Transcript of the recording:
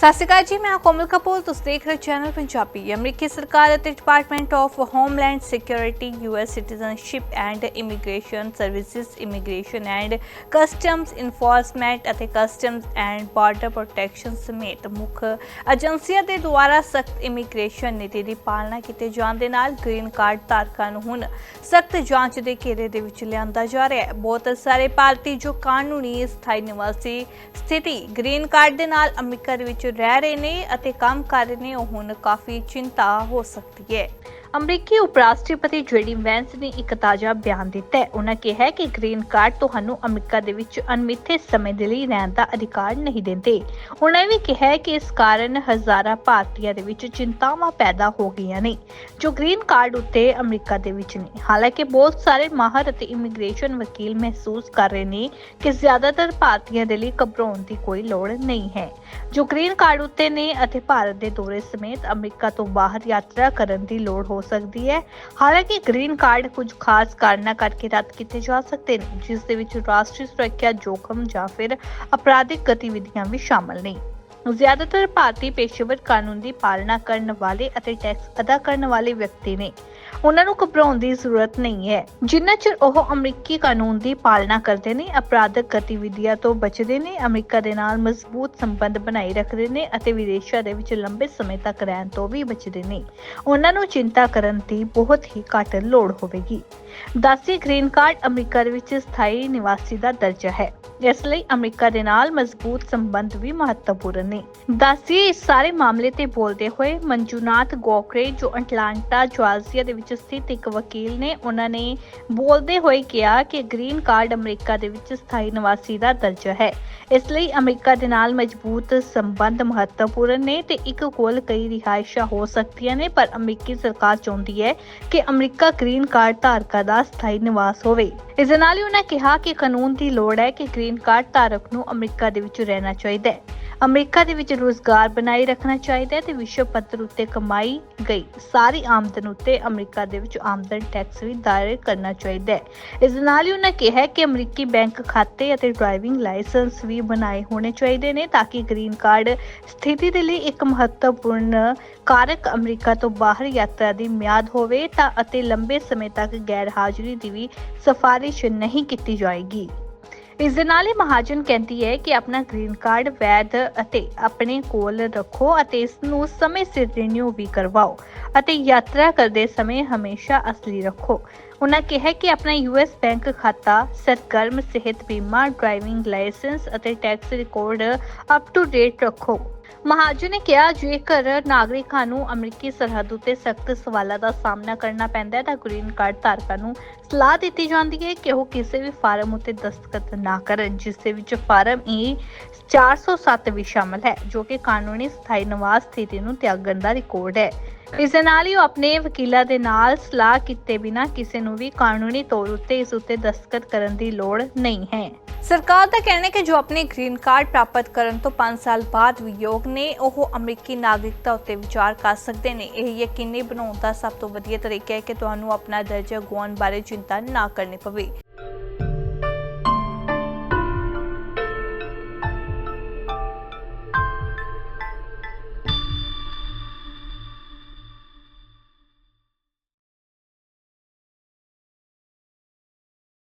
ਸਤਿ ਸ਼੍ਰੀ ਅਕਾਲ ਜੀ, ਮੈਂ ਕੋਮਲ ਕਪੂਰ। ਤੁਸੀਂ ਦੇਖ ਰਹੇ ਹੋ ਚੈਨਲ ਪੰਜਾਬੀ। ਅਮਰੀਕੀ ਸਰਕਾਰ ਅਤੇ department of homeland security US citizenship and immigration services immigration and customs enforcement ਅਤੇ ਕਸਟਮਸ ਐਂਡ ਬਾਰਡਰ ਪ੍ਰੋਟੈਕਸ਼ਨ ਸਮੇਤ ਮੁੱਖ ਏਜੰਸੀਆਂ ਦੇ ਦੁਆਰਾ ਸਖਤ ਇਮੀਗ੍ਰੇਸ਼ਨ ਨੀਤੀ ਦੀ ਪਾਲਣਾ ਕੀਤੇ ਜਾਣ ਦੇ ਨਾਲ ਗ੍ਰੀਨ ਕਾਰਡ ਧਾਰਕਾਂ ਨੂੰ ਹੁਣ ਸਖਤ ਜਾਂਚ ਦੇ ਘੇਰੇ ਦੇ ਵਿੱਚ ਲਿਆਂਦਾ ਜਾ ਰਿਹਾ ਹੈ। ਬਹੁਤ ਸਾਰੇ ਭਾਰਤੀ ਜੋ ਕਾਨੂੰਨੀ ਸਥਾਈ ਨਿਵਾਸੀ ਸਥਿਤੀ ਗ੍ਰੀਨ ਕਾਰਡ ਦੇ ਨਾਲ ਅਮਰੀਕਾ ਦੇ ਵਿੱਚ ਰਹਿ ਰਹੇ ਨੇ ਅਤੇ ਕੰਮ ਕਰ ਰਹੇ ਨੇ, ਉਹ ਹੁਣ ਕਾਫੀ ਚਿੰਤਾ ਹੋ ਸਕਦੀ ਹੈ। ਅਮਰੀਕੀ ਉਪ ਰਾਸ਼ਟਰਪਤੀ ਜੇਡੀ ਵੈਂਸ ਨੇ ਇੱਕ ਤਾਜ਼ਾ ਬਿਆਨ ਦਿੱਤਾ ਹੈ। ਉਹਨਾਂ ਕਿਹਾ ਕਿ ਗ੍ਰੀਨ ਕਾਰਡ ਤੁਹਾਨੂੰ ਅਮਰੀਕਾ ਦੇ ਵਿੱਚ ਅਣਮਿੱਥੇ ਸਮੇਂ ਦੇ ਲਈ ਰਹਿਣ ਦਾ ਅਧਿਕਾਰ ਨਹੀਂ ਦਿੰਦੇ। ਉਹਨਾਂ ਵੀ ਕਿਹਾ ਕਿ ਇਸ ਕਾਰਨ ਹਜ਼ਾਰਾਂ ਭਾਰਤੀਆਂ ਦੇ ਵਿੱਚ ਚਿੰਤਾਵਾਂ ਪੈਦਾ ਹੋ ਗਈਆਂ ਨੇ, ਜੋ ਗ੍ਰੀਨ ਕਾਰਡ ਉੱਤੇ ਅਮਰੀਕਾ ਦੇ ਵਿੱਚ ਨੇ। ਹਾਲਾਂਕਿ ਬਹੁਤ ਸਾਰੇ ਮਾਹਰ ਅਤੇ ਇਮੀਗ੍ਰੇਸ਼ਨ ਵਕੀਲ ਮਹਿਸੂਸ ਕਰ ਰਹੇ ਨੇ ਕਿ ਜ਼ਿਆਦਾਤਰ ਭਾਰਤੀਆਂ ਦੇ ਲਈ ਘਬਰਾਉਣ ਦੀ ਕੋਈ ਲੋੜ ਨਹੀਂ ਹੈ। ਜੋ ਗ੍ਰੀਨ ਕਾਰਡ ਉੱਤੇ ਨੇ ਅਤੇ ਭਾਰਤ ਦੇ ਦੌਰੇ ਸਮੇਤ ਅਮਰੀਕਾ ਤੋਂ ਬਾਹਰ ਯਾਤਰਾ ਕਰਨ ਦੀ ਲੋੜ ਹੋ ਸਕਦੀ ਹੈ। ਹਾਲਾਂਕਿ ਗ੍ਰੀਨ ਕਾਰਡ ਕੁਝ ਖਾਸ ਕਾਰਨਾਂ ਕਰਕੇ ਰੱਦ ਕੀਤੇ ਜਾ ਸਕਦੇ ਨੇ, ਜਿਸ ਦੇ ਵਿੱਚ ਰਾਸ਼ਟਰੀ ਸੁਰੱਖਿਆ ਜੋਖਮ ਜਾਂ ਫਿਰ ਅਪਰਾਧਿਕ ਗਤੀਵਿਧੀਆਂ ਵੀ ਸ਼ਾਮਲ ਨੇ। ਜ਼ਿਆਦਾਤਰ ਭਾਰਤੀ ਪੇਸ਼ੇਵਰ ਕਾਨੂੰਨ ਦੀ ਪਾਲਣਾ ਕਰਨ ਵਾਲੇ ਅਤੇ ਟੈਕਸ ਅਦਾ ਕਰਨ ਵਾਲੇ ਵਿਅਕਤੀ ਨੇ। ਉਹਨਾਂ ਨੂੰ ਘਬਰਾਉਣ ਦੀ ਜ਼ਰੂਰਤ ਨਹੀਂ ਹੈ। ਜਿੰਨਾ ਚਿਰ ਉਹ ਅਮਰੀਕੀ ਕਾਨੂੰਨ ਦੀ ਪਾਲਣਾ ਕਰਦੇ ਨੇ, ਅਪਰਾਧਿਕ ਗਤੀਵਿਧੀਆਂ ਤੋਂ ਬਚਦੇ ਨੇ, ਅਮਰੀਕਾ ਦੇ ਨਾਲ ਮਜ਼ਬੂਤ ਸੰਬੰਧ ਬਣਾਈ ਰੱਖਦੇ ਨੇ ਅਤੇ ਵਿਦੇਸ਼ਾਂ ਦੇ ਵਿੱਚ ਲੰਬੇ ਸਮੇਂ ਤੱਕ ਰਹਿਣ ਤੋਂ ਵੀ ਬਚਦੇ ਨੇ, ਉਹਨਾਂ ਨੂੰ ਚਿੰਤਾ ਕਰਨ ਦੀ ਬਹੁਤ ਹੀ ਘੱਟ ਲੋੜ ਹੋਵੇਗੀ। ਦਾਸੀ ਗ੍ਰੀਨ ਕਾਰਡ ਅਮਰੀਕਾ ਦੇ ਵਿੱਚ ਸਥਾਈ ਨਿਵਾਸੀ ਦਾ ਦਰਜਾ ਹੈ। ਇਸ ਲਈ ਅਮਰੀਕਾ ਦੇ ਨਾਲ ਮਜ਼ਬੂਤ ਸੰਬੰਧ ਵੀ ਮਹੱਤਵਪੂਰਨ ਨੇ। ਦਾਸੀ ਇਸ ਸਾਰੇ ਮਾਮਲੇ ਤੇ ਬੋਲਦੇ ਹੋਏ ਮੰਜੂਨਾਥ ਗੋਕਰੇ ਜੋ ਅਟਲਾਂਟਾ ਜਾਰਜੀਆ ਦੇ ਵਿੱਚ ਸਥਿਤ ਇੱਕ ਵਕੀਲ ਨੇ, ਉਹਨਾਂ ਨੇ ਬੋਲਦੇ ਹੋਏ ਕਿਹਾ ਕਿ ਗ੍ਰੀਨ ਕਾਰਡ ਅਮਰੀਕਾ ਦੇ ਵਿੱਚ ਸਥਾਈ ਨਿਵਾਸੀ ਦਾ ਦਰਜਾ ਹੈ। ਇਸ ਲਈ ਅਮਰੀਕਾ ਦੇ ਨਾਲ ਮਜ਼ਬੂਤ ਸੰਬੰਧ ਮਹੱਤਵਪੂਰਨ ਨੇ ਤੇ ਇੱਕ ਕੋਲ ਕਈ ਰਿਹਾਇਸ਼ਾਂ ਹੋ ਸਕਦੀਆਂ ਨੇ, ਪਰ ਅਮਰੀਕੀ ਸਰਕਾਰ ਚਾਹੁੰਦੀ ਹੈ ਕਿ ਅਮਰੀਕਾ ਗ੍ਰੀਨ ਕਾਰਡ ਧਾਰਕਾਂ ਦਾ ਸਥਾਈ ਨਿਵਾਸ ਹੋਵੇ। ਇਸ ਨਾਲ ਹੀ ਉਹਨਾਂ ਕਿਹਾ ਕਿ ਕਾਨੂੰਨ ਦੀ ਲੋੜ ਹੈ ਕਿ ਗ੍ਰੀਨ ਕਾਰਡ ਧਾਰਕ ਨੂੰ ਅਮਰੀਕਾ ਦੇ ਵਿੱਚ ਰਹਿਣਾ ਚਾਹੀਦਾ ਹੈ। ਅਮਰੀਕਾ ਦੇ ਵਿੱਚ ਰੋਜ਼ਗਾਰ ਬਣਾਈ ਰੱਖਣਾ ਚਾਹੀਦਾ ਹੈ ਤੇ ਵਿਸ਼ਵ ਪੱਧਰ ਉੱਤੇ ਕਮਾਈ ਗਈ ਸਾਰੀ ਆਮਦਨ ਉੱਤੇ ਅਮਰੀਕਾ ਦੇ ਵਿੱਚ ਆਮਦਨ ਟੈਕਸ ਵੀ ਦਾਇਰ ਕਰਨਾ ਚਾਹੀਦਾ ਹੈ। ਇਸ ਨਾਲ ਹੀ ਉਹਨਾਂ ਕਿਹਾ ਕਿ ਅਮਰੀਕੀ ਬੈਂਕ ਖਾਤੇ ਅਤੇ ਡਰਾਈਵਿੰਗ ਲਾਇਸੈਂਸ ਵੀ ਬਣਾਏ ਹੋਣੇ ਚਾਹੀਦੇ ਨੇ ਤਾਂ ਕਿ ਗ੍ਰੀਨ ਕਾਰਡ ਸਥਿਤੀ ਦੇ ਲਈ ਇੱਕ ਮਹੱਤਵਪੂਰਨ ਕਾਰਕ ਅਮਰੀਕਾ ਤੋਂ ਬਾਹਰ ਯਾਤਰਾ ਦੀ ਮਿਆਦ ਹੋਵੇ ਤਾਂ ਅਤੇ ਲੰਬੇ ਸਮੇਂ ਤੱਕ ਗੈਰ ਹਾਜ਼ਰੀ ਦੀ ਵੀ ਸਿਫਾਰਿਸ਼ ਨਹੀਂ ਕੀਤੀ ਜਾਏਗੀ। ਇਸ ਦੇ ਨਾਲ ਹੀ ਮਹਾਜਨ ਕਹਿੰਦੀ ਹੈ ਕਿ ਆਪਣਾ ਗ੍ਰੀਨ ਕਾਰਡ ਵੈਧ ਅਤੇ ਆਪਣੇ ਕੋਲ ਰੱਖੋ ਅਤੇ ਇਸ ਨੂੰ ਸਮੇਂ ਸਿਰ ਰੀਨਿਊ ਵੀ ਕਰਵਾਓ। ਅਤੇ ਯਾਤਰਾ ਕਰਦੇ ਸਮੇਂ ਹਮੇਸ਼ਾ ਅਸਲੀ ਰੱਖੋ। ਉਹਨਾਂ ਕਿਹਾ ਕਿ ਆਪਣਾ ਯੂਐਸ ਬੈਂਕ ਖਾਤਾ, ਸਰਗਰਮ ਸਿਹਤ ਬੀਮਾ, ਡਰਾਈਵਿੰਗ ਲਾਇਸੈਂਸ ਅਤੇ tax record up to date ਰੱਖੋ। ਮਹਾਜਨ ਨੇ ਕਿਹਾ, ਜੇਕਰ ਨਾਗਰਿਕਾਂ ਨੂੰ ਅਮਰੀਕੀ ਸਰਹੱਦ ਉਤੇ ਸਖਤ ਸਵਾਲਾਂ ਦਾ ਸਾਹਮਣਾ ਕਰਨਾ ਪੈਂਦਾ ਹੈ ਤਾਂ ਗ੍ਰੀਨ ਕਾਰਡ ਧਾਰਕਾਂ ਨੂੰ ਸਲਾਹ ਦਿੱਤੀ ਜਾਂਦੀ ਹੈ ਕਿ ਉਹ ਕਿਸੇ ਵੀ ਫਾਰਮ ਉਤੇ ਦਸਤਖਤ ਨਾ ਕਰਨ, ਜਿਸ ਦੇ ਵਿੱਚ ਫਾਰਮ ਈ 407 ਵੀ ਸ਼ਾਮਲ ਹੈ, ਜੋ ਕਿ ਕਾਨੂੰਨੀ ਸਥਾਈ ਨਿਵਾਸ ਸਥਿਤੀ ਨੂੰ ਤਿਆਗਣ ਦਾ ਰਿਕਾਰਡ ਹੈ। ਇਸ ਦੇ ਨਾਲ ਹੀ ਉਹ ਆਪਣੇ ਵਕੀਲਾਂ ਦੇ ਨਾਲ ਸਲਾਹ ਕੀਤੇ ਬਿਨਾ ਕਿਸੇ ਨੂੰ ਵੀ ਕਾਨੂੰਨੀ ਤੌਰ ਉੱਤੇ ਇਸ ਉੱਤੇ ਦਸਤਖਤ ਕਰਨ ਦੀ ਲੋੜ ਨਹੀਂ ਹੈ। ਸਰਕਾਰ ਦਾ ਕਹਿਣਾ ਹੈ ਕਿ ਜੋ ਆਪਣੇ ਗ੍ਰੀਨ ਕਾਰਡ ਪ੍ਰਾਪਤ ਕਰਨ ਤੋਂ 5 ਸਾਲ ਬਾਅਦ ਵੀ ਯੋਗ ਨੇ, ਉਹ ਅਮਰੀਕੀ ਨਾਗਰਿਕਤਾ ਉੱਤੇ ਵਿਚਾਰ ਕਰ ਸਕਦੇ ਨੇ। ਇਹ ਯਕੀਨੀ ਬਣਾਉਣ ਦਾ ਸਭ ਤੋਂ ਵਧੀਆ ਤਰੀਕਾ ਹੈ ਕਿ ਤੁਹਾਨੂੰ ਆਪਣਾ ਦਰਜਾ ਗੁਆਉਣ ਬਾਰੇ ਚਿੰਤਾ ਨਾ ਕਰਨੀ ਪਵੇ।